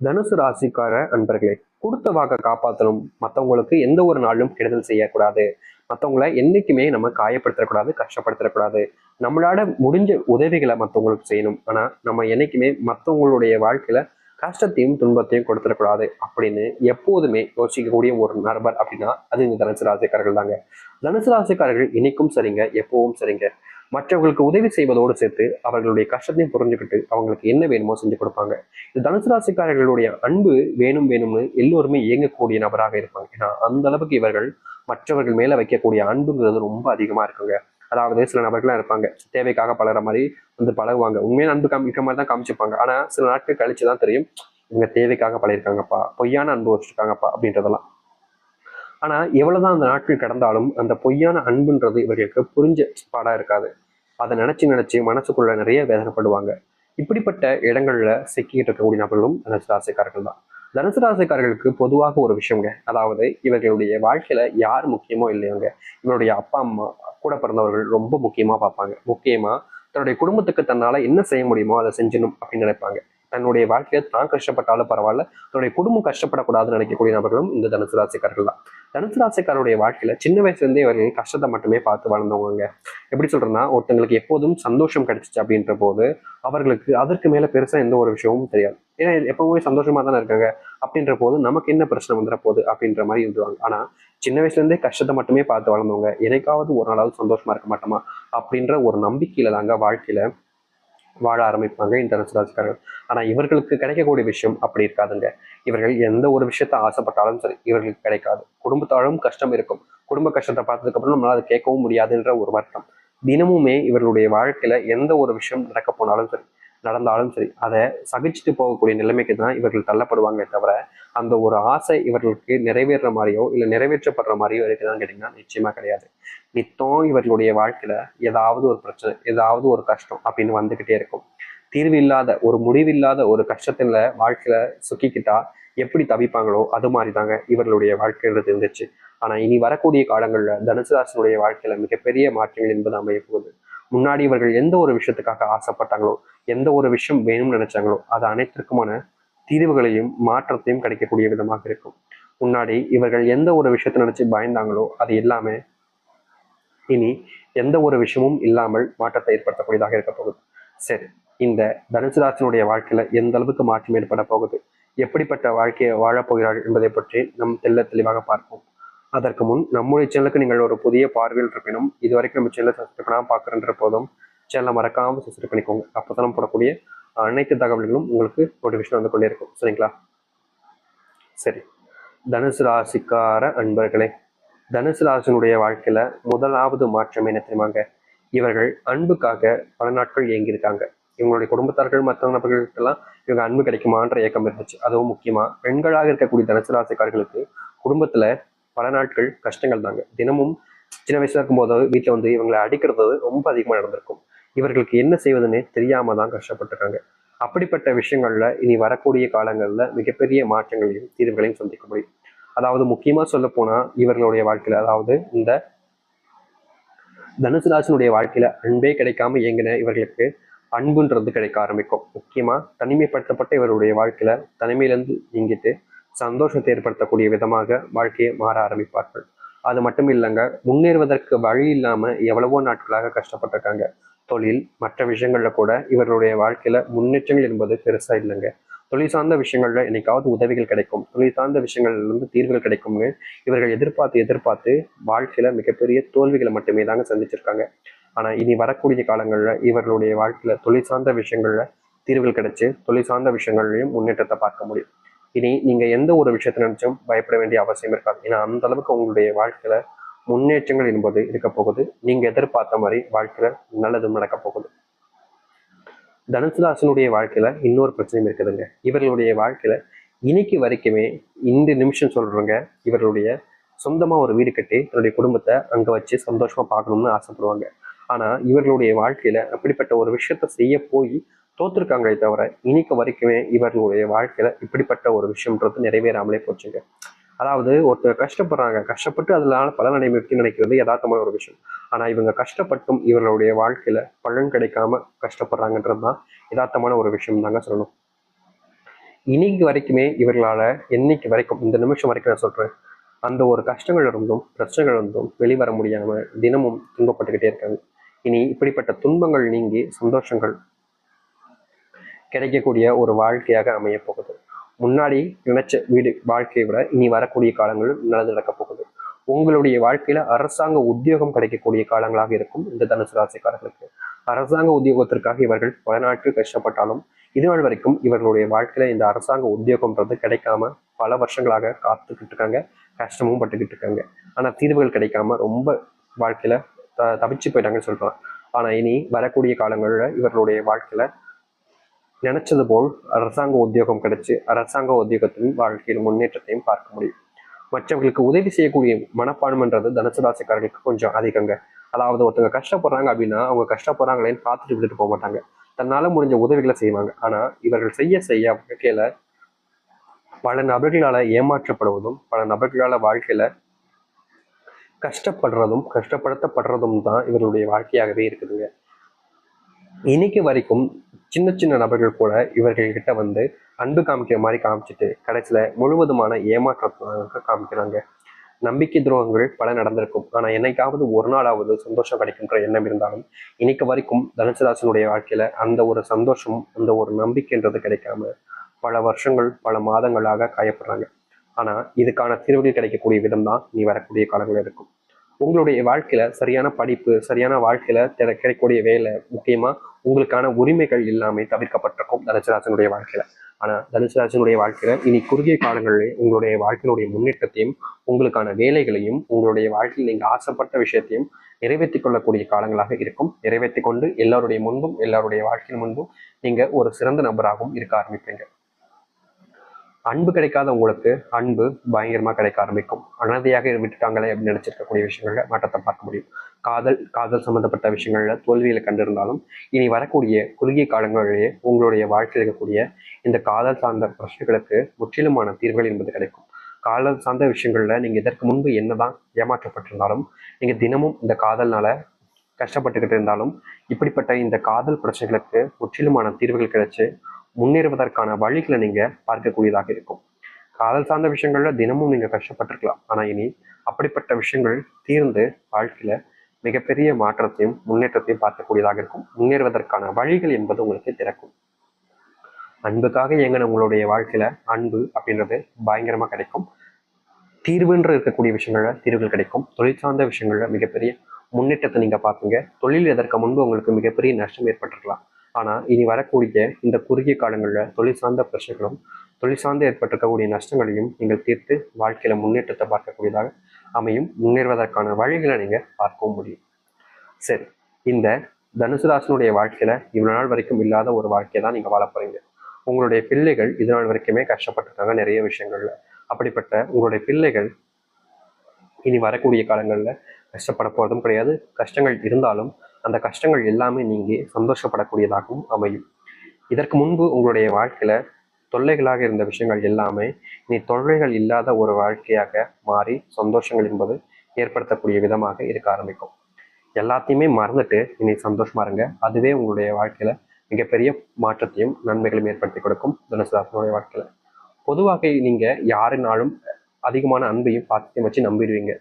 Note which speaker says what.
Speaker 1: தனுசு ராசிக்கார அன்பர்களே கொடுத்த வாக்கை காப்பாற்றணும் மற்றவங்களுக்கு எந்த ஒரு நாளும் கெடுதல் செய்யக்கூடாது. மற்றவங்கள என்னைக்குமே நம்ம காயப்படுத்தக்கூடாது கஷ்டப்படுத்தக்கூடாது. நம்மளால முடிஞ்ச உதவிகளை மற்றவங்களுக்கு செய்யணும். ஆனா நம்ம என்னைக்குமே மற்றவங்களுடைய வாழ்க்கையில கஷ்டத்தையும் துன்பத்தையும் கொடுத்துடக்கூடாது அப்படின்னு எப்போதுமே யோசிக்கக்கூடிய ஒரு நபர் அப்படின்னா அது இந்த தனுசு ராசிக்காரர்கள் தாங்க. தனுசு ராசிக்காரர்கள் இன்னைக்கும் சரிங்க எப்பவும் சரிங்க. மற்றவர்களுக்கு உதவி செய்வதோடு சேர்த்து அவர்களுடைய கஷ்டத்தையும் புரிஞ்சுக்கிட்டு அவங்களுக்கு என்ன வேணுமோ செஞ்சு கொடுப்பாங்க. இந்த தனுசு ராசிக்காரர்களுடைய அன்பு வேணும் வேணும்னு எல்லோருமே இயங்கக்கூடிய நபராக இருப்பாங்க. ஏன்னா அந்த அளவுக்கு இவர்கள் மற்றவர்கள் மேல வைக்கக்கூடிய அன்புங்கிறது ரொம்ப அதிகமா இருக்குங்க. அதாவது சில நபர்கள்லாம் இருப்பாங்க. தேவைக்காக பழகிற மாதிரி வந்து பழகுவாங்க. உண்மையான அன்பு காமிக்கிற மாதிரி தான் காமிச்சிருப்பாங்க ஆனா சில நாட்கள் கழிச்சு தான் தெரியும். இவங்க தேவைக்காக பழகிருக்காங்கப்பா பொய்யான அன்பு வச்சிருக்காங்கப்பா அப்படின்றதெல்லாம். ஆனால் எவ்வளோதான் அந்த நாட்கள் கடந்தாலும் அந்த பொய்யான அன்புன்றது இவர்களுக்கு புரிஞ்ச பாடாக இருக்காது. அதை நினச்சி நினச்சி மனசுக்குள்ள நிறைய வேதனைப்படுவாங்க. இப்படிப்பட்ட இடங்களில் சிக்கிக்கிட்டு இருக்கக்கூடிய நபர்களும் தனுசு ராசிக்காரர்கள் தான். தனுசு ராசிக்காரர்களுக்கு பொதுவாக ஒரு விஷயங்க அதாவது இவர்களுடைய வாழ்க்கையில யார் முக்கியமோ இல்லையோங்க. இவருடைய அப்பா அம்மா கூட பிறந்தவர்கள் ரொம்ப முக்கியமாக பார்ப்பாங்க. முக்கியமாக தன்னுடைய குடும்பத்துக்கு தன்னால் என்ன செய்ய முடியுமோ அதை செஞ்சணும் அப்படின்னு நினைப்பாங்க. தன்னுடைய வாழ்க்கையில தான் கஷ்டப்பட்டாலும் பரவாயில்ல. தன்னுடைய குடும்பம் கஷ்டப்படக்கூடாதுன்னு நினைக்கக்கூடிய நபர்களும் இந்த தனுசு ராசிக்காரர்கள் தான். தனுசு ராசிக்காரருடைய வாழ்க்கையில சின்ன வயசுலேருந்தே இவர்கள் கஷ்டத்தை மட்டுமே பார்த்து வளர்ந்தவங்க எப்படி சொல்றேன்னா ஒருத்தங்களுக்கு எப்போதும் சந்தோஷம் கிடைச்சிச்சு அப்படின்ற போது அவர்களுக்கு அதற்கு மேல பெருசா எந்த ஒரு விஷயமும் தெரியாது. ஏன்னா எப்பவுமே சந்தோஷமா தானே இருக்காங்க அப்படின்ற போது நமக்கு என்ன பிரச்சனை வந்துட போகுது அப்படின்ற மாதிரி இருந்துவாங்க ஆனா சின்ன வயசுல இருந்தே கஷ்டத்தை மட்டுமே பார்த்து வளர்ந்தவங்க எனக்காவது ஒரு நாளாவது சந்தோஷமா இருக்க மாட்டோமா அப்படின்ற ஒரு நம்பிக்கையில தாங்க வாழ்க்கையில வாழ ஆரம்பிப்பாங்க இந்த தனுசு ஆனால் ஆனா இவர்களுக்கு கிடைக்கக்கூடிய விஷயம் அப்படி இருக்காதுங்க. இவர்கள் எந்த ஒரு விஷயத்த ஆசைப்பட்டாலும் சரி இவர்களுக்கு கிடைக்காது. குடும்பத்தாலும் கஷ்டம் இருக்கும். குடும்ப கஷ்டத்தை பார்த்ததுக்கப்புறம் நம்மளால் நம்மளால அதை கேட்கவும் முடியாதுன்ற ஒரு வருத்தம். தினமுமே இவர்களுடைய வாழ்க்கையில எந்த ஒரு விஷயம் நடக்க போனாலும் சரி நடந்தாலும் சரி அதை சகிச்சுட்டு போகக்கூடிய நிலைமைக்கு தான் இவர்கள் தள்ளப்படுவாங்க தவிர அந்த ஒரு ஆசை இவர்களுக்கு நிறைவேற மாதிரியோ இல்லை நிறைவேற்றப்படுற மாதிரியோ இருக்குதான்னு கேட்டிங்கன்னா நிச்சயமா கிடையாது. நித்தம் இவர்களுடைய வாழ்க்கையில ஏதாவது ஒரு பிரச்சனை ஏதாவது ஒரு கஷ்டம் அப்படின்னு வந்துகிட்டே இருக்கும். தீர்வு இல்லாத ஒரு முடிவில்லாத ஒரு கஷ்டத்துல வாழ்க்கையில சுக்கிக்கிட்டா எப்படி தவிப்பாங்களோ அது மாதிரி தாங்க இவர்களுடைய வாழ்க்கைன்றது இருந்துச்சு. ஆனா இனி வரக்கூடிய காலங்களில் தனுசு ராசினுடைய வாழ்க்கையில மிகப்பெரிய மாற்றங்கள் என்பது அமைய போகுது. முன்னாடி இவர்கள் எந்த ஒரு விஷயத்துக்காக ஆசைப்பட்டாங்களோ எந்த ஒரு விஷயம் வேணும்னு நினைச்சாங்களோ அது அனைத்திற்குமான தீர்வுகளையும் மாற்றத்தையும் கிடைக்கக்கூடிய விதமாக இருக்கும். முன்னாடி இவர்கள் எந்த ஒரு விஷயத்தை நினைச்சு பயந்தாங்களோ அது எல்லாமே இனி எந்த ஒரு விஷயமும் இல்லாமல் மாற்றத்தை ஏற்படுத்தக்கூடியதாக இருக்க போகுது. சரி இந்த தனுசு ராசினுடைய வாழ்க்கையில எந்த அளவுக்கு மாற்றம் ஏற்பட போகுது? எப்படிப்பட்ட வாழ்க்கையை வாழப் போகிறார்கள் என்பதை பற்றி நம் தெல்ல தெளிவாக பார்ப்போம். அதற்கு முன் நம்முடைய சேனலுக்கு நீங்கள் ஒரு புதிய பார்வையில் இருப்பினும் இது வரைக்கும் நம்ம சேனலை சப்ஸ்கிரைப் பண்ணாமல் பார்க்குறன்ற போதும் சேனலை மறக்காமல் சப்ஸ்கிரைப் பண்ணிக்கோங்க. அப்போ தான் போடக்கூடிய அனைத்து தகவல்களும் உங்களுக்கு நோட்டிஃபிகேஷன் வந்து கொண்டே இருக்கும். சரிங்களா? சரி. தனுசு ராசிக்கார அன்பர்களே தனுசு ராசினுடைய வாழ்க்கையில் முதலாவது மாற்றம் என்ன தெரியுமாங்க இவர்கள் அன்புக்காக பல நாட்கள் இயங்கியிருக்காங்க. இவங்களுடைய குடும்பத்தார்கள் மற்ற நபர்களுக்கெல்லாம் இவங்க அன்பு கிடைக்குமான்ற ஏக்கம் இருந்துச்சு. அதுவும் முக்கியமாக பெண்களாக இருக்கக்கூடிய தனுசு ராசிக்காரர்களுக்கு குடும்பத்தில் பல நாட்கள் கஷ்டங்கள் தாங்க தினமும் சின்ன வயசாக இருக்கும்போது வீட்டில் வந்து இவங்களை அடிக்கிறது ரொம்ப அதிகமாக நடந்திருக்கும். இவர்களுக்கு என்ன செய்வதுன்னே தெரியாமல் தான் கஷ்டப்பட்டிருக்காங்க. அப்படிப்பட்ட விஷயங்களில் இனி வரக்கூடிய காலங்களில் மிகப்பெரிய மாற்றங்களையும் தீர்வுகளையும் சந்திக்க முடியும். அதாவது முக்கியமாக சொல்லப்போனால் இவர்களுடைய வாழ்க்கையில் அதாவது இந்த தனுசு வாழ்க்கையில் அன்பே கிடைக்காம இயங்கின இவர்களுக்கு அன்புன்றது கிடைக்க ஆரம்பிக்கும். முக்கியமாக தனிமைப்படுத்தப்பட்ட இவருடைய வாழ்க்கையில் தனிமையிலேருந்து நீங்கிட்டு சந்தோஷத்தை ஏற்படுத்தக்கூடிய விதமாக வாழ்க்கையை மாற ஆரம்பிப்பார்கள். அது மட்டும் இல்லைங்க முன்னேறுவதற்கு வழி இல்லாமல் எவ்வளவோ நாட்களாக கஷ்டப்பட்டிருக்காங்க. தொழில் மற்ற விஷயங்களில் கூட இவர்களுடைய வாழ்க்கையில் முன்னேற்றங்கள் என்பது பெருசாக இல்லைங்க. தொழில் சார்ந்த விஷயங்கள்ல என்னைக்காவது உதவிகள் கிடைக்கும். தொழில் சார்ந்த விஷயங்கள்லேருந்து தீர்வுகள் கிடைக்கும்னு இவர்கள் எதிர்பார்த்து எதிர்பார்த்து வாழ்க்கையில் மிகப்பெரிய தோல்விகளை மட்டுமே தாங்க சந்திச்சிருக்காங்க. ஆனால் இனி வரக்கூடிய காலங்களில் இவர்களுடைய வாழ்க்கையில் தொழில் சார்ந்த விஷயங்களில் தீர்வுகள் கிடைச்சி தொழில் சார்ந்த விஷயங்கள்லையும் முன்னேற்றத்தை பார்க்க முடியும். இனி நீங்க எந்த ஒரு விஷயத்தை நினைச்சும் பயப்பட வேண்டிய அவசியம் இருக்காது. ஏன்னா அந்த அளவுக்கு உங்களுடைய வாழ்க்கையில முன்னேற்றங்கள் என்பது இருக்க போகுது. நீங்க எதிர்பார்த்த மாதிரி வாழ்க்கையில நல்லதும் நடக்க போகுது. தனுசு வாழ்க்கையில இன்னொரு பிரச்சனையும் இருக்குதுங்க. இவர்களுடைய வாழ்க்கையில இன்னைக்கு வரைக்குமே இந்த நிமிஷம் சொல்றவங்க இவர்களுடைய சொந்தமா ஒரு வீடு கட்டி தன்னுடைய குடும்பத்தை அங்க வச்சு சந்தோஷமா பார்க்கணும்னு ஆசைப்படுவாங்க. ஆனா இவர்களுடைய வாழ்க்கையில அப்படிப்பட்ட ஒரு விஷயத்த செய்ய போய் தோத்துருக்காங்களே தவிர இன்னைக்கு வரைக்குமே இவர்களுடைய வாழ்க்கையில இப்படிப்பட்ட ஒரு விஷயம்ன்றது நிறைவேறாமலே போச்சுங்க. அதாவது ஒருத்தர் கஷ்டப்படுறாங்க கஷ்டப்பட்டு அதனால பலன் அடைமைக்கு நினைக்கிறது யதார்த்தமான ஒரு விஷயம். ஆனா இவங்க கஷ்டப்பட்டும் இவர்களுடைய வாழ்க்கையில பலன் கிடைக்காம கஷ்டப்படுறாங்கன்றது தான் யதார்த்தமான ஒரு விஷயம் தாங்க சொல்லணும். இன்னைக்கு வரைக்குமே இவர்களால என்னைக்கு வரைக்கும் இந்த நிமிஷம் வரைக்கும் நான் சொல்றேன் அந்த ஒரு கஷ்டங்கள் இருந்தும் பிரச்சனைகள் இருந்தும் வெளிவர முடியாம தினமும் துன்பப்பட்டுக்கிட்டே இருக்காங்க. இனி இப்படிப்பட்ட துன்பங்கள் நீங்கி சந்தோஷங்கள் கிடைக்கக்கூடிய ஒரு வாழ்க்கையாக அமைய போகுது. முன்னாடி நினைச்ச வீடு வாழ்க்கையை விட இனி வரக்கூடிய காலங்கள் நல்லது நடக்கப் போகுது. உங்களுடைய வாழ்க்கையில அரசாங்க உத்தியோகம் கிடைக்கக்கூடிய காலங்களாக இருக்கும் இந்த தனுசு ராசிக்காரர்களுக்கு. அரசாங்க உத்தியோகத்திற்காக இவர்கள் பல நாட்கள் கஷ்டப்பட்டாலும் இதுநாள் வரைக்கும் இவர்களுடைய வாழ்க்கையில இந்த அரசாங்க உத்தியோகம்ன்றது கிடைக்காம பல வருஷங்களாக காத்துக்கிட்டு இருக்காங்க கஷ்டமும் பட்டுக்கிட்டு இருக்காங்க. ஆனா தீர்வுகள் கிடைக்காம ரொம்ப வாழ்க்கையில த தவிச்சு போயிட்டாங்கன்னு சொல்றான் ஆனா இனி வரக்கூடிய காலங்களில் இவர்களுடைய வாழ்க்கையில நினைச்சது போல் அரசாங்க உத்தியோகம் கிடைச்சு அரசாங்க உத்தியோகத்தின் வாழ்க்கையில் முன்னேற்றத்தையும் பார்க்க முடியும். மற்றவர்களுக்கு உதவி செய்யக்கூடிய மனப்பான்மைன்றது தனுசு ராசிக்காரர்களுக்கு கொஞ்சம் அதிகங்க. அதாவது ஒருத்தவங்க கஷ்டப்படுறாங்க அப்படின்னா அவங்க கஷ்டப்படுறாங்களேன்னு பார்த்துட்டு விட்டுட்டு போக மாட்டாங்க. தன்னால முடிஞ்ச உதவிகளை செய்வாங்க. ஆனா இவர்கள் செய்ய செய்ய வாழ்க்கையில பல நபர்களால ஏமாற்றப்படுவதும் பல நபர்களால வாழ்க்கையில கஷ்டப்படுறதும் கஷ்டப்படுத்தப்படுறதும் தான் இவர்களுடைய வாழ்க்கையாகவே இருக்குதுங்க. இன்னைக்கு வரைக்கும் சின்ன சின்ன நபர்கள் கூட இவர்கள்கிட்ட வந்து அன்பு காமிக்கிற மாதிரி காமிச்சிட்டு கடைசியில் முழுவதுமான ஏமாற்றத்தை காமிக்கிறாங்க. நம்பிக்கை துரோகங்கள் பல நடந்திருக்கும். ஆனால் என்னைக்காவது ஒரு நாளாவது சந்தோஷம் கிடைக்கின்ற எண்ணம் இருந்தாலும் இன்னைக்கு வரைக்கும் தனுசராசனுடைய வாழ்க்கையில அந்த ஒரு சந்தோஷம் அந்த ஒரு நம்பிக்கைன்றது கிடைக்காம பல வருஷங்கள் பல மாதங்களாக காயப்படுறாங்க. ஆனால் இதுக்கான தீர்வுகள் கிடைக்கக்கூடிய விதம் தான் நீ வரக்கூடிய காலங்கள் இருக்கும். உங்களுடைய வாழ்க்கையில சரியான படிப்பு சரியான வாழ்க்கையில கிடைக்கக்கூடிய வேலை முக்கியமா உங்களுக்கான உரிமைகள் எல்லாமே தவிர்க்கப்பட்டிருக்கும் தனுசராசனுடைய வாழ்க்கையில. ஆனா தனுசராசனுடைய வாழ்க்கையில இனி குறுகிய காலங்களில் உங்களுடைய வாழ்க்கையினுடைய முன்னேற்றத்தையும் உங்களுக்கான வேலைகளையும் உங்களுடைய வாழ்க்கையில் நீங்க ஆசைப்பட்ட விஷயத்தையும் நிறைவேற்றிக் கொள்ளக்கூடிய காலங்களாக இருக்கும். நிறைவேற்றி கொண்டு எல்லாருடைய முன்பும் எல்லாருடைய வாழ்க்கையின் முன்பும் நீங்க ஒரு சிறந்த நபராகவும் இருக்க ஆரம்பிப்பீங்க. அன்பு கிடைக்காத உங்களுக்கு அன்பு பயங்கரமாக கிடைக்க ஆரம்பிக்கும். அனாதையாக விட்டுட்டாங்களே அப்படின்னு நினச்சிருக்கக்கூடிய விஷயங்கள்ல மாற்றத்தை பார்க்க முடியும். காதல் காதல் சம்பந்தப்பட்ட விஷயங்களில் தோல்விகளை கண்டிருந்தாலும் இனி வரக்கூடிய குறுகிய காலங்களிலேயே உங்களுடைய வாழ்க்கையில் இருக்கக்கூடிய இந்த காதல் சார்ந்த பிரச்சனைகளுக்கு முற்றிலுமான தீர்வுகள் என்பது கிடைக்கும். காதல் சார்ந்த விஷயங்களில் நீங்கள் இதற்கு முன்பு என்னதான் ஏமாற்றப்பட்டிருந்தாலும் நீங்கள் தினமும் இந்த காதல்னால கஷ்டப்பட்டுக்கிட்டு இருந்தாலும் இப்படிப்பட்ட இந்த காதல் பிரச்சனைகளுக்கு முற்றிலுமான தீர்வுகள் கிடைச்சு முன்னேறுவதற்கான வழிகளை நீங்க பார்க்கக்கூடியதாக இருக்கும். காதல் சார்ந்த விஷயங்கள்ல தினமும் நீங்க கஷ்டப்பட்டிருக்கலாம். ஆனா இனி அப்படிப்பட்ட விஷயங்கள் தீர்ந்து வாழ்க்கையில மிகப்பெரிய மாற்றத்தையும் முன்னேற்றத்தையும் பார்க்கக்கூடியதாக இருக்கும். முன்னேறுவதற்கான வழிகள் என்பது உங்களுக்கு திறக்கும். அன்புக்காக இயங்கின உங்களுடைய வாழ்க்கையில அன்பு அப்படின்றது பயங்கரமா கிடைக்கும். தீர்வுன்ற இருக்கக்கூடிய விஷயங்கள்ல தீர்வுகள் கிடைக்கும். தொழில் சார்ந்த விஷயங்கள்ல மிகப்பெரிய முன்னேற்றத்தை நீங்க பார்ப்பீங்க. தொழில் எதற்கு முன்பு உங்களுக்கு மிகப்பெரிய நஷ்டம் ஏற்பட்டிருக்கலாம். ஆனால் இனி வரக்கூடிய இந்த குறுகிய காலங்களில் தொழில் சார்ந்த பிரச்சனைகளும் தொழில் சார்ந்து ஏற்பட்டிருக்கக்கூடிய நஷ்டங்களையும் நீங்கள் தீர்த்து வாழ்க்கையில் முன்னேற்றத்தை பார்க்கக்கூடியதாக அமையும். முன்னேறுவதற்கான வழிகளை நீங்கள் பார்க்கவும் முடியும். சரி இந்த தனுசு வாழ்க்கையில் இவ்வளோ நாள் வரைக்கும் இல்லாத ஒரு வாழ்க்கையை தான் நீங்கள் வாழ போகிறீங்க உங்களுடைய பிள்ளைகள் இது நாள் வரைக்குமே கஷ்டப்பட்டிருக்காங்க நிறைய விஷயங்கள்ல. அப்படிப்பட்ட உங்களுடைய பிள்ளைகள் இனி வரக்கூடிய காலங்களில் கஷ்டப்பட போகிறதும் கிடையாது. கஷ்டங்கள் இருந்தாலும் அந்த கஷ்டங்கள் எல்லாமே நீங்கி சந்தோஷப்படக்கூடியதாகவும் அமையும். இதற்கு முன்பு உங்களுடைய வாழ்க்கையில தொல்லைகளாக இருந்த விஷயங்கள் எல்லாமே இனி தொல்லைகள் இல்லாத ஒரு வாழ்க்கையாக மாறி சந்தோஷங்கள் என்பது ஏற்படுத்தக்கூடிய விதமாக இருக்க ஆரம்பிக்கும். எல்லாத்தையுமே மறந்துட்டு இனி சந்தோஷமா இருங்க. அதுவே உங்களுடைய வாழ்க்கையில மிகப்பெரிய மாற்றத்தையும் நன்மைகளையும் ஏற்படுத்தி கொடுக்கும் தனுசுதாசனுடைய வாழ்க்கையில. பொதுவாக நீங்க யாருனாலும் அதிகமான அன்பையும் பாத்தியம் வச்சு நம்பிடுவீங்க.